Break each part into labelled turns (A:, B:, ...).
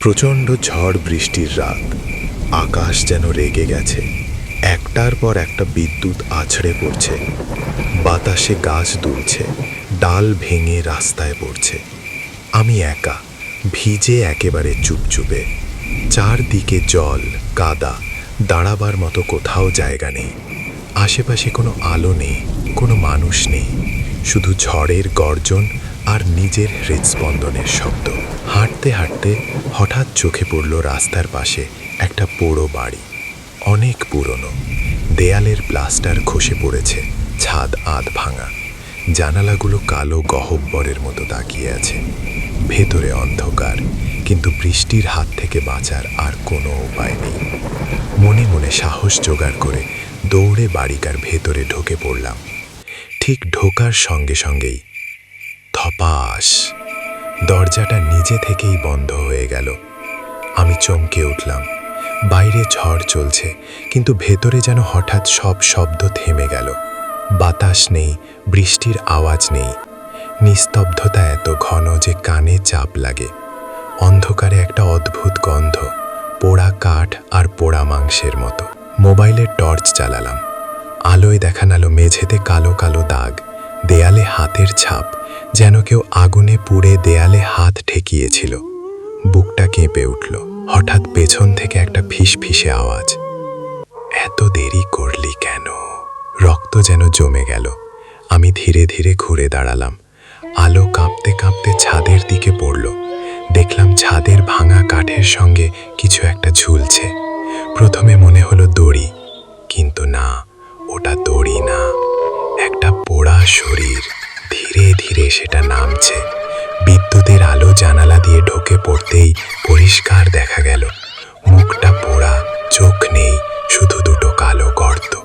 A: প্রচণ্ড ঝড় বৃষ্টির রাত। আকাশ যেন রেগে গেছে। একটার পর একটা বিদ্যুৎ আছড়ে পড়ছে। বাতাসে গাছ দুলছে। ডাল ভেঙে রাস্তায় পড়ছে। আমি একা, ভিজে একেবারে চুপচুপে। চারদিকে জল, কাদা, দাঁড়াবার মতো কোথাও জায়গা নেই। আশেপাশে কোনো আলো নেই, কোনো মানুষ নেই। শুধু ঝড়ের গর্জন আর নিজের হৃদস্পন্দনের শব্দ। হাঁটতে হাঁটতে হঠাৎ চোখে পড়ল রাস্তার পাশে একটা পোড়ো বাড়ি। অনেক পুরনো। দেয়ালের প্লাস্টার খসে পড়েছে, ছাদ আধ ভাঙা। জানালাগুলো কালো গহব্বরের মতো তাকিয়ে আছে। ভেতরে অন্ধকার, কিন্তু বৃষ্টির হাত থেকে বাঁচার আর কোনো উপায় নেই। মনে মনে সাহস জোগাড় করে দৌড়ে বাড়িকার ভেতরে ঢুকে পড়লাম। ঠিক ঢোকার সঙ্গে সঙ্গেই ধপাস। দরজাটা নিজে থেকেই বন্ধ হয়ে গেল। আমি চমকে উঠলাম। বাইরে ঝড় চলছে, কিন্তু ভেতরে যেন হঠাৎ সব শব্দ থেমে গেল। বাতাস নেই, বৃষ্টির আওয়াজ নেই। নিস্তব্ধতা এত ঘন যে কানে চাপ লাগে। অন্ধকারে একটা অদ্ভুত গন্ধ, পোড়া কাঠ আর পোড়া মাংসের মতো। মোবাইলের টর্চ চালালাম। আলোয় দেখান আলো মেঝেতে কালো কালো দাগ, দেয়ালে হাতের ছাপ। যেন কেউ আগুনে পুড়ে দেয়ালে হাত ঠেকিয়েছিল। বুকটা কেঁপে উঠল। হঠাৎ পেছন থেকে একটা ফিস ফিসে আওয়াজ। এত দেরি করলি কেন? রক্ত যেন জমে গেল। আমি ধীরে ধীরে ঘুরে দাঁড়ালাম। আলো কাঁপতে কাঁপতে ছাদের দিকে পড়ল। দেখলাম ছাদের ভাঙা কাঠের সঙ্গে কিছু একটা ঝুলছে। প্রথমে মনে হলো দড়ি, কিন্তু না, ওটা দড়ি না, একটা পোড়া শরীর। ধীরে ধীরে সেটা নামছে। বিদ্যুতের আলো জানালা দিয়ে ঢোকে পড়তেই পরিষ্কার দেখা গেল। মুখটা পোড়া, চোখ নেই, শুধু দুটো কালো গর্ত।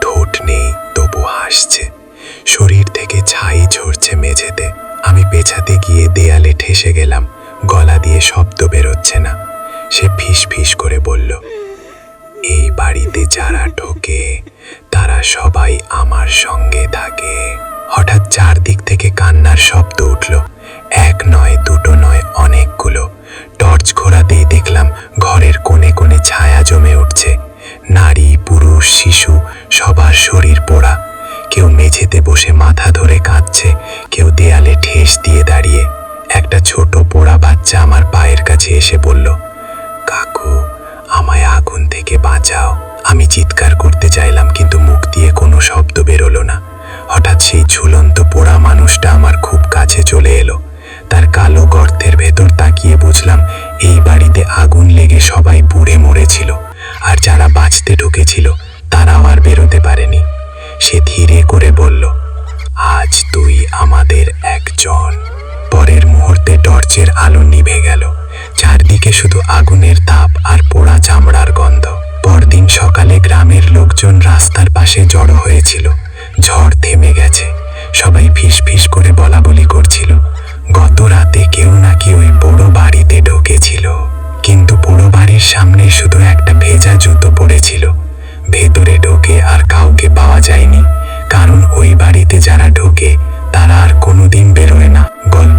A: ঠোঁট নেই, তবু হাসছে। শরীর থেকে ছাই ঝরছে মেঝেতে। আমি পেছাতে গিয়ে দেয়ালে ঠেসে গেলাম, গলা দিয়ে শব্দ বেরোচ্ছে না। সে ফিস ফিস করে বলল, এই বাড়িতে যারা ঢোকে, তারা সবাই আমার সঙ্গে থাকে। হঠাৎ চারদিক থেকে কান্নার শব্দ উঠল। এক নয়, দুটো নয়, অনেকগুলো। টর্চ ঘোরাতেই দেখলাম ঘরের কোণে কোণে ছায়া জমে উঠছে। নারী, পুরুষ, শিশু, সবার শরীর পোড়া। কেউ মেঝেতে বসে মাথা ধরে কাঁদছে, কেউ দেয়ালে ঠেস দিয়ে দাঁড়িয়ে। একটা ছোট পোড়া বাচ্চা আমার পায়ের কাছে এসে বলল, কাকু, আমায় আগুন থেকে বাঁচাও। আমি চিৎকার করতে চাইলাম, কিন্তু মুখ দিয়ে কোনো শব্দ বেরোলো না। হঠাৎ সেই ঝুলন্ত পোড়া মানুষটা আমার খুব কাছে চলে এলো। তার কালো গর্তের ভেতর তাকিয়ে বুঝলাম, এই বাড়িতে আগুন লেগে সবাই পুড়ে মরেছিল, আর যারা বাঁচতে ঢুকেছিল, তারাও আর বেরোতে পারেনি। সে ধীরে করে বলল, আজ তুই আমাদের একজন। পরের মুহূর্তে টর্চের আলো নিভে গেল, চারদিকে শুধু আগুনের তাপ আর পোড়া চামড়ার গন্ধ। পরদিন সকালে গ্রামের লোকজন রাস্তার পাশে জড়ো হয়েছিল। ঝড় থেমে গেছে। সবাই ফিস ফিস করে বলা বলি করছিল গত রাতে কেউ নাকি ওই বড় বাড়িতে ঢুকেছিল। কিন্তু পুরো বাড়ির সামনে শুধু একটা ভেজা জুতো পড়েছিল। ভেতরে ঢোকে আর কাউকে পাওয়া যায়নি। কারণ ওই বাড়িতে যারা ঢোকে, তারা আর কোনোদিন বেরোয় না। গল্প